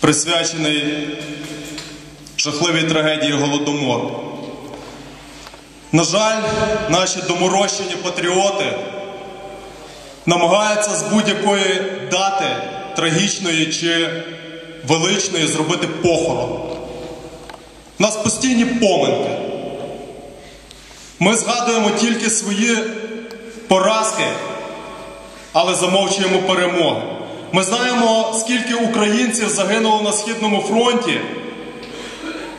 присвячений жахливій трагедії Голодомор. На жаль, наші доморощені патріоти намагаються з будь-якої дати трагічної чи величної зробити похорон. У нас постійні поминки. Ми згадуємо тільки свої поразки, але замовчуємо перемоги. Ми знаємо, скільки українців загинуло на Східному фронті,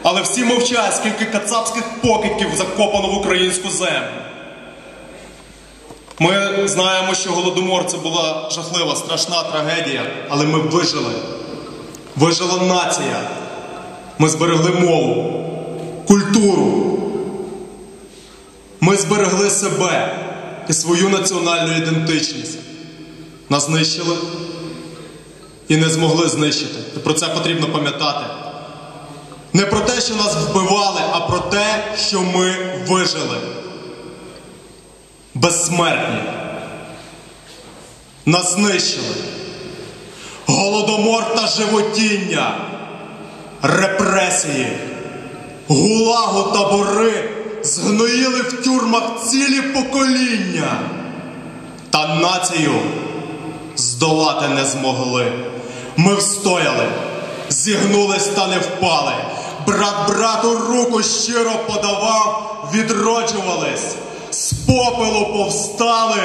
але всі мовчать, скільки кацапських покидьків закопано в українську землю. Ми знаємо, що Голодомор це була жахлива, страшна трагедія, але ми вижили. Вижила нація. Ми зберегли мову, культуру. Ми зберегли себе і свою національну ідентичність. Нас знищили і не змогли знищити. Про це потрібно пам'ятати. Не про те, що нас вбивали, а про те, що ми вижили. Безсмертні. Нас знищили. Голодомор та животіння, репресії, гулагу табори згноїли в тюрмах цілі покоління. Та націю здолати не змогли. Ми встояли, зігнулись та не впали. Брат брату руку щиро подавав, відроджувались, з попелу повстали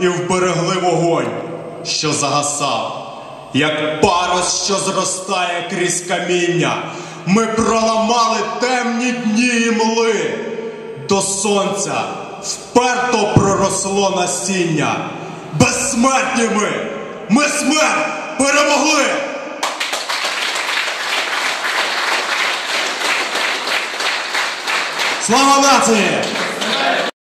і вберегли вогонь, що загасав. Як парус, що зростає крізь каміння, ми проламали темні дні і мли. До сонця вперто проросло насіння. Безсмертні ми! Ми смерть перемогли! Слава нації!